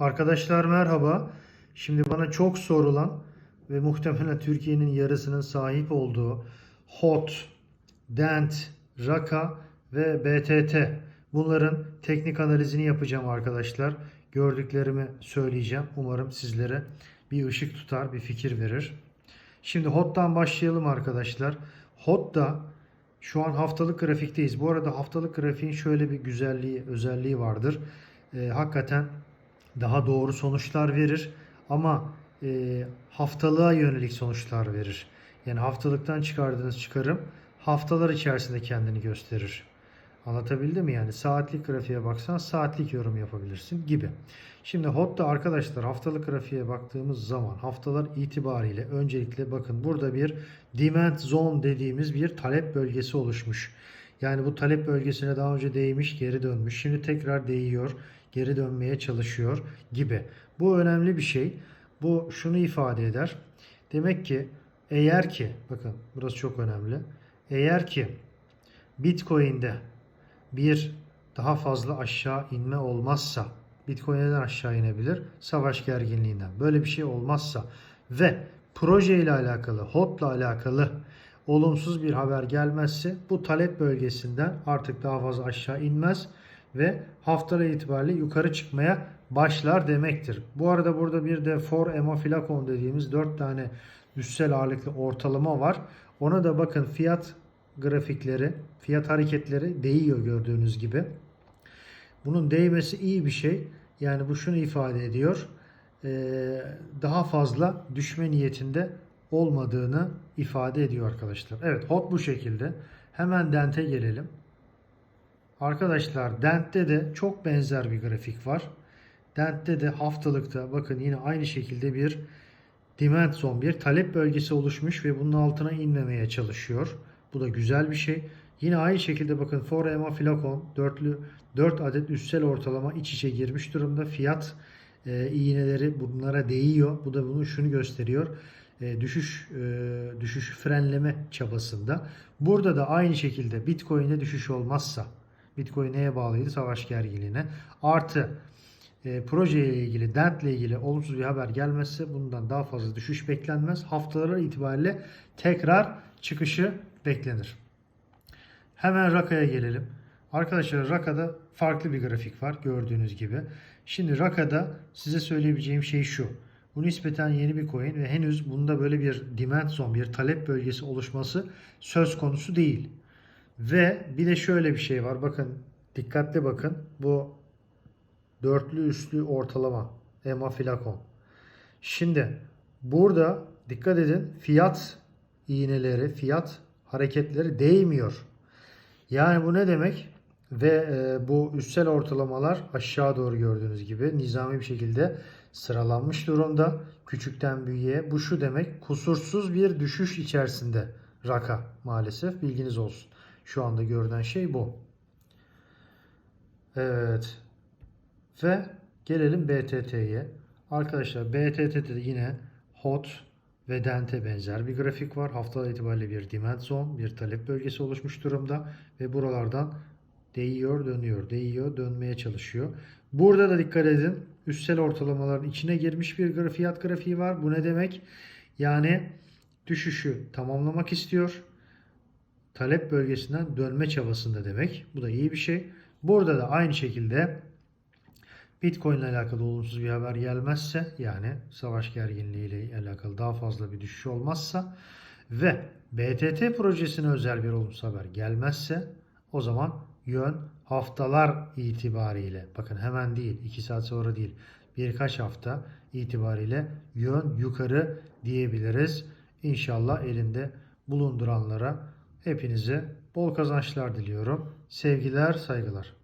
Arkadaşlar merhaba. Şimdi bana çok sorulan ve muhtemelen Türkiye'nin yarısının sahip olduğu HOT, DENT, RAKA ve BTT bunların teknik analizini yapacağım arkadaşlar. Gördüklerimi söyleyeceğim. Umarım sizlere bir ışık tutar, bir fikir verir. Şimdi HOT'tan başlayalım arkadaşlar. HOT'ta şu an haftalık grafikteyiz. Bu arada haftalık grafiğin şöyle bir güzelliği, özelliği vardır. Ee, hakikaten daha doğru sonuçlar verir ama e, haftalığa yönelik sonuçlar verir. Yani haftalıktan çıkardığınız çıkarım haftalar içerisinde kendini gösterir. Anlatabildim mi? Yani saatlik grafiğe baksan saatlik yorum yapabilirsin gibi. Şimdi HOT'ta arkadaşlar haftalık grafiğe baktığımız zaman haftalar itibariyle öncelikle bakın burada bir demand zone dediğimiz bir talep bölgesi oluşmuş. Yani bu talep bölgesine daha önce değmiş, geri dönmüş. Şimdi tekrar değiyor, geri dönmeye çalışıyor gibi. Bu önemli bir şey. Bu şunu ifade eder. Demek ki eğer ki bakın burası çok önemli. Eğer ki Bitcoin'de bir daha fazla aşağı inme olmazsa Bitcoin neden aşağı inebilir? Savaş gerginliğinden. Böyle bir şey olmazsa ve proje ile alakalı, HOT'la alakalı olumsuz bir haber gelmezse bu talep bölgesinden artık daha fazla aşağı inmez ve haftalar itibariyle yukarı çıkmaya başlar demektir. Bu arada burada bir de for EMA Filakon dediğimiz 4 tane üstsel ağırlıklı ortalama var. Ona da bakın fiyat grafikleri, fiyat hareketleri değiyor gördüğünüz gibi. Bunun değmesi iyi bir şey. Yani bu şunu ifade ediyor. Ee, daha fazla düşme niyetinde olmadığını ifade ediyor arkadaşlar. Evet hot bu şekilde. Hemen dente gelelim. Arkadaşlar dentte de çok benzer bir grafik var. Dentte de haftalıkta bakın yine aynı şekilde bir demand zone bir talep bölgesi oluşmuş ve bunun altına inmemeye çalışıyor. Bu da güzel bir şey. Yine aynı şekilde bakın Forema Flakon dörtlü 4 adet üstsel ortalama iç içe girmiş durumda. Fiyat e, iğneleri bunlara değiyor. Bu da bunu şunu gösteriyor. E, düşüş e, düşüş frenleme çabasında. Burada da aynı şekilde Bitcoin'de düşüş olmazsa Bitcoin neye bağlıydı? Savaş gerginliğine. Artı e, proje ile ilgili, dent ile ilgili olumsuz bir haber gelmezse bundan daha fazla düşüş beklenmez. Haftaları itibariyle tekrar çıkışı beklenir. Hemen Raka'ya gelelim. Arkadaşlar Raka'da farklı bir grafik var gördüğünüz gibi. Şimdi Raka'da size söyleyebileceğim şey şu. Bu nispeten yeni bir coin ve henüz bunda böyle bir demand zone, bir talep bölgesi oluşması söz konusu değil. Ve bir de şöyle bir şey var. Bakın dikkatli bakın. Bu dörtlü üstlü ortalama EMA Filakon. Şimdi burada dikkat edin fiyat iğneleri, fiyat hareketleri değmiyor. Yani bu ne demek? Ve e, bu üstsel ortalamalar aşağı doğru gördüğünüz gibi nizami bir şekilde sıralanmış durumda. Küçükten büyüğe. Bu şu demek kusursuz bir düşüş içerisinde raka maalesef bilginiz olsun. Şu anda görünen şey bu. Evet. Ve gelelim BTT'ye. Arkadaşlar BTT'de de yine hot ve dente benzer bir grafik var. Haftalar itibariyle bir demand zone, bir talep bölgesi oluşmuş durumda ve buralardan değiyor, dönüyor, değiyor, dönmeye çalışıyor. Burada da dikkat edin. Üstsel ortalamaların içine girmiş bir fiyat grafiği var. Bu ne demek? Yani düşüşü tamamlamak istiyor. Talep bölgesinden dönme çabasında demek. Bu da iyi bir şey. Burada da aynı şekilde Bitcoin ile alakalı olumsuz bir haber gelmezse yani savaş gerginliği ile alakalı daha fazla bir düşüş olmazsa ve BTT projesine özel bir olumsuz haber gelmezse o zaman yön haftalar itibariyle bakın hemen değil 2 saat sonra değil birkaç hafta itibariyle yön yukarı diyebiliriz. İnşallah elinde bulunduranlara hepinize bol kazançlar diliyorum. Sevgiler, saygılar.